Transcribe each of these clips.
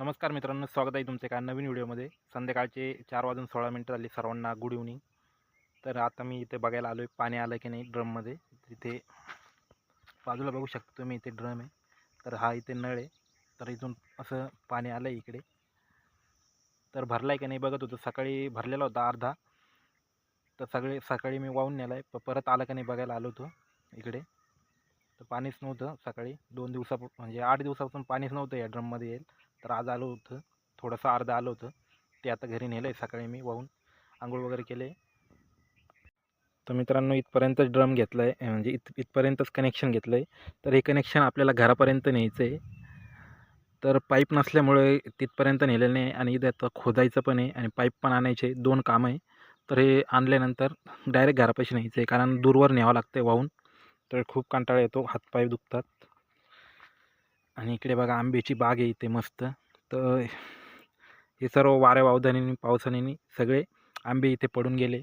नमस्कार मित्रांनो स्वागत आहे तुमचे एका नवीन व्हिडिओमध्ये. संध्याकाळचे चार वाजून सोळा मिनटं झाली सर्वांना गुड इव्हनिंग तर आता मी इथे बघायला आलो आहे पाणी आलं की नाही ड्रममध्ये. तिथे बाजूला बघू शकतो तुम्ही इथे ड्रम आहे. तर हा इथे नळ आहे. तर इथून असं पाणी आलं आहे इकडे. तर भरला आहे की नाही बघत होतो. सकाळी भरलेला होता अर्धा. तर सगळे सकाळी मी वाहून नेला आहे परत आलं का नाही बघायला आलो होतो इकडे. तर पाणीच नव्हतं सकाळी. दोन दिवसापासून म्हणजे आठ दिवसापासून पाणीच नव्हतं या ड्रममध्ये येईल तर आज आलो होतं. थोडंसं अर्धं आलं होतं. ते आता घरी नेलं आहे सकाळी मी वाहून. आंघोळ वगैरे केले. तर मित्रांनो इथपर्यंतच ड्रम घेतला आहे म्हणजे इथ इथपर्यंतच कनेक्शन घेतलं आहे तर हे कनेक्शन आपल्याला घरापर्यंत न्यायचं आहे तर पाईप नसल्यामुळे तिथपर्यंत नेलेलं नाही आणि इथे आता खोदायचं पण आहे आणि पाईप पण आणायचे दोन कामं आहे. तर हे आणल्यानंतर डायरेक्ट घरापाशी न्यायचं आहे कारण दूरवर न्यावं लागतं आहे वाहून. तर खूप कंटाळा येतो. हातपाय दुखतात. आणि इकडे बघा आंब्याची बाग आहे इथे मस्त. तर हे सर्व वाऱ्या वावदानीने पावसाने सगळे आंबे इथे पडून गेले.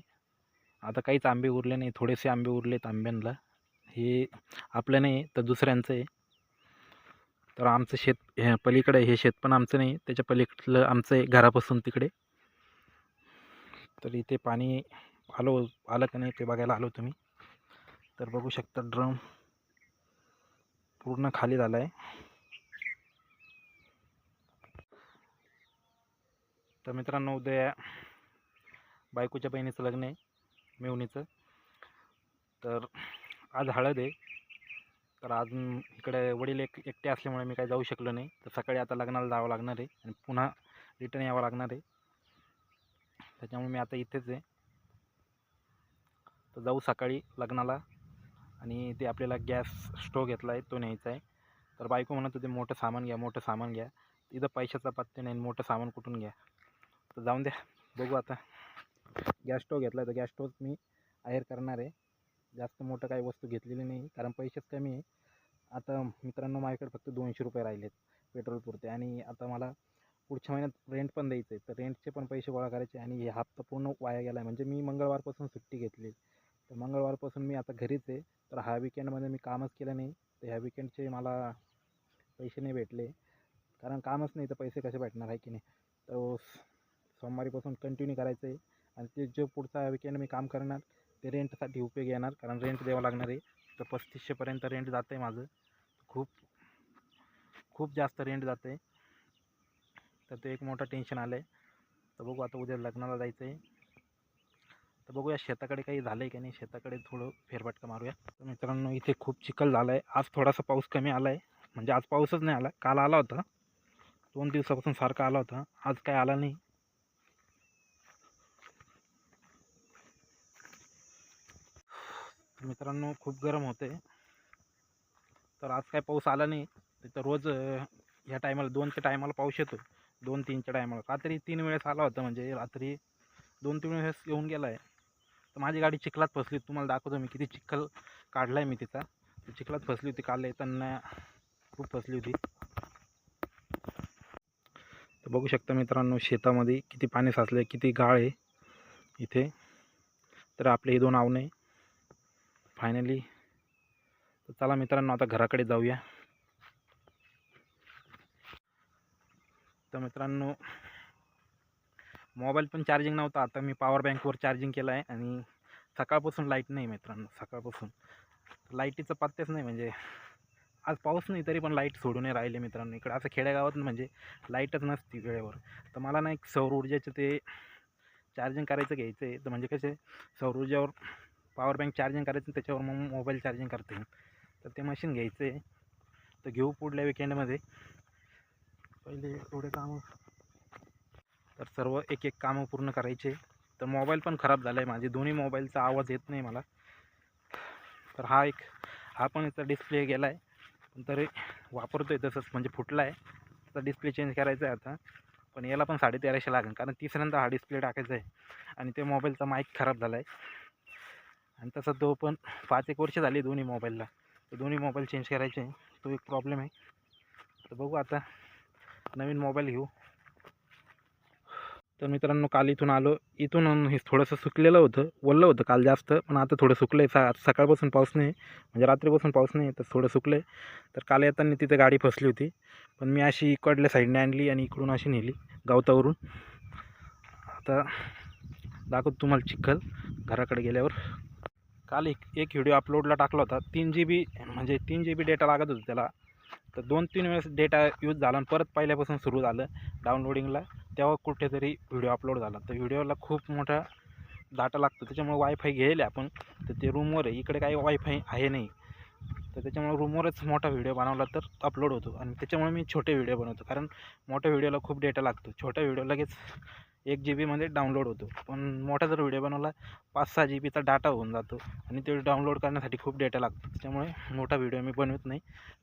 आता काहीच आंबे उरले नाही थोडेसे आंबे उरलेत आंब्यांना. हे आपलं नाही तर दुसऱ्यांचं आहे. तर आमचं शेत हे पलीकडे हे शेत पण आमचं नाही त्याच्या पलीकडलं आमचं आहे घरापासून तिकडे. तर इथे पाणी आलो आलं का नाही ते बघायला आलो तुम्ही. तर बघू शकता ड्रम पूर्ण खाली झाला आहे तर मित्रांनो उद्या बायकोच्या बहिणीचं लग्न आहे मेवणीचं. तर आज हळद आहे. तर आज इकडे वडील एक एकटे असल्यामुळे मी काही जाऊ शकलो नाही. तर सकाळी आता लग्नाला जावं लागणार आहे आणि पुन्हा रिटर्न यावं लागणार आहे. त्याच्यामुळे मी आता इथेच आहे. तर जाऊ सकाळी लग्नाला आणि ते आपल्याला गॅस स्टोव घेतला आहे तो न्यायचा आहे. तर बायको म्हणत होते मोठं सामान घ्या मोठं सामान घ्या. इथं पैशाचा पत्ते नाही आणि मोठं सामान कुठून घ्या? तर जाऊन द्या. बघू आता. गॅस स्टोव घेतला आहे तर गॅस स्टोव मी आहेर करणार आहे. जास्त मोठं काही वस्तू घेतलेली नाही कारण पैसेच कमी आहे. आता मित्रांनो माझ्याकडे फक्त दोनशे रुपये राहिलेत पेट्रोल पुरते. आणि आता मला पुढच्या महिन्यात रेंट पण द्यायचं आहे. तर रेंटचे पण पैसे गोळा करायचे आणि हे हप्ता पूर्ण वाया गेला आहे म्हणजे मी मंगळवारपासून सुट्टी घेतली. तर मंगळवारपासून मी आता घरीच आहे. तर हा विकेंडमध्ये मी कामच केलं नाही. तर ह्या विकेंडचे मला पैसे नाही भेटले. कारण कामच नाही तर पैसे कसे भेटणार आहे की नाही? तर सोमवारीपासून कंटिन्यू करायचं आहे आणि ते जो पुढचा विकेंड मी काम करणार ते रेंटसाठी उपयोग येणार. कारण रेंट द्यावं लागणार आहे. तर पस्तीसशेपर्यंत रेंट जातं आहे माझं. खूप खूप जास्त रेंट जातं आहे तर ते एक मोठं टेन्शन आलं आहे तर बघू आता उद्या लग्नाला जायचं आहे तर बघूया शेताकडे काही झालं आहे का नाही. शेताकडे थोडं फेरफटका मारूया. तर मित्रांनो इथे खूप चिखल झाला आहे आज थोडासा पाऊस कमी आला आहे म्हणजे आज पाऊसच नाही आला. काल आला होता. दोन दिवसापासून सारखा आला होता. आज काय आला नाही. तर मित्रांनो खूप गरम होते तर आज काय पाऊस आला नाही. तर रोज ह्या टायमाला दोनच्या टायमाला पाऊस येतो दोन तीनच्या टायमाला. रात्री तीन वेळेस आला होता म्हणजे रात्री दोन तीन वेळेस येऊन गेला आहे तर माझी गाडी चिखलात फसली. तुम्हाला दाखवतो मी किती चिखल काढला आहे मी तिचा. चिखलात फसली होती काल येताना खूप फसली होती. तर बघू शकता मित्रांनो शेतामध्ये किती पाणी साचलं आहे किती गाळ आहे इथे. तर आपले हे दोन आवणे फायनली तर चला मित्रांनो आता घराकडे जाऊया. तर मित्रांनो मोबाईल पण चार्जिंग नव्हता. आता मी पॉवर बँकवर चार्जिंग केलं आहे आणि सकाळपासून लाइट नाही मित्रांनो सकाळपासून. लाईटीचं पत्तेच नाही म्हणजे आज पाऊस नाही तरी पण लाइट सोडून राहिले मित्रांनो. इकडं असं खेड्यागावात म्हणजे लाईटच नसती वेळेवर. तर मला ना एक सौर ऊर्जेचं ते चार्जिंग करायचं घ्यायचं आहे तर म्हणजे कसे सौर ऊर्जेवर पॉवर बँक चार्जिंग करायचं त्याच्यावर मग मोबाईल चार्जिंग करता येईल. तर ते मशीन घ्यायचं आहे. तर घेऊ पुढल्या विकेंडमध्ये पहिले एवढे कामं. तर सर्व एक एक कामं पूर्ण करायचे. तर मोबाईल पण खराब झाला आहे माझे. दोन्ही मोबाईलचा आवाज येत नाही मला. तर हा एक हा पण याचा डिस्प्ले गेला आहे पण तरी वापरतो आहे तसंच. म्हणजे फुटला आहे त्याचा डिस्प्ले चेंज करायचा आहे आता. पण याला पण साडेतेराशे लागेल. कारण तिसऱ्यांदा हा डिस्प्ले टाकायचा आहे. आणि ते मोबाईलचा माईक खराब झाला आहे आणि तसं तो पण पाच एक वर्ष झाली दोन्ही मोबाईलला तर दोन्ही मोबाईल चेंज करायचे आहे. तो एक प्रॉब्लेम आहे. तर बघू आता नवीन मोबाईल घेऊ. तर मित्रांनो काल इथून आलो. इथून हे थोडंसं सुकलेलं होतं. ओललं होतं काल जास्त पण आता थोडं सुकलं आहे सा सकाळपासून पाऊस नाही. म्हणजे रात्रीपासून पाऊस नाही तर थोडं सुकलं आहे तर काल येताना तिथे गाडी फसली होती. पण मी अशी इकडल्या साईडने आणली आणि इकडून अशी नेली गावतावरून. आता दाखवतो तुम्हाला चिखल. घराकडे गेल्यावर. काल एक एक व्हिडिओ अपलोडला टाकला होता. तीन जी बी म्हणजे तीन जी बी डेटा लागत होता त्याला. तर दोन तीन वेळेस डेटा यूज झाला आणि परत पहिल्यापासून सुरू झालं डाउनलोडिंगला तेव्हा कुठेतरी व्हिडिओ अपलोड झाला. तर व्हिडिओला खूप मोठा डाटा लागतो. त्याच्यामुळे वायफाय घ्यायला आपण. तर ते रूमवर आहे. इकडे काही वायफाय आहे नाही. तर त्याच्यामुळे रूमवरच मोठा व्हिडिओ बनवला तर अपलोड होतो. आणि त्याच्यामुळे मी छोटे व्हिडिओ बनवतो. कारण मोठ्या व्हिडिओला खूप डेटा लागतो. छोट्या व्हिडिओ लगेच एक जी बीमध्ये डाउनलोड होतो. पण मोठा जर व्हिडिओ बनवला पाच सहा जी बीचा डाटा होऊन जातो. आणि ते डाउनलोड करण्यासाठी खूप डेटा लागतो. त्याच्यामुळे मोठा व्हिडिओ मी बनवत नाही.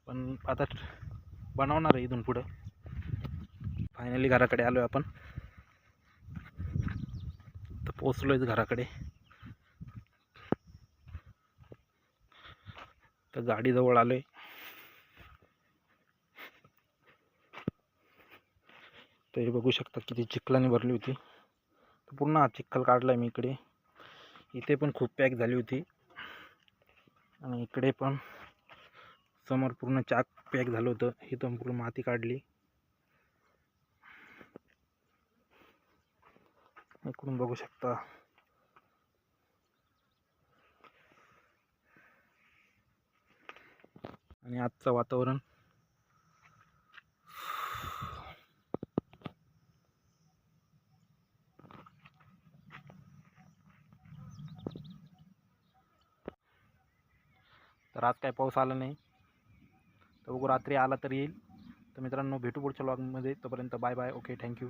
पण आता बनवणार आहे इथून पुढं. फायनली घराकडे आलो आहे आपण. तर पोचलो आहे घराकडे. तर गाडीजवळ आलो आहे तर हे बघू शकता किती चिखलाने भरली होती. तर पूर्ण हा चिखल काढला आहे मी इकडे. इथे पण खूप पॅक झाली होती. आणि इकडे पण समोर पूर्ण चाक पॅक झालं होतं. इथं पूर्ण माती काढली. इकडून बघू शकता. आणि आजचं वातावरण तर आज काय पाऊस आला नाही. तर बघू रात्री आला तर येईल. तर मित्रांनो भेटू पुढच्या लॉगमध्ये तोपर्यंत बाय बाय ओके थँक्यू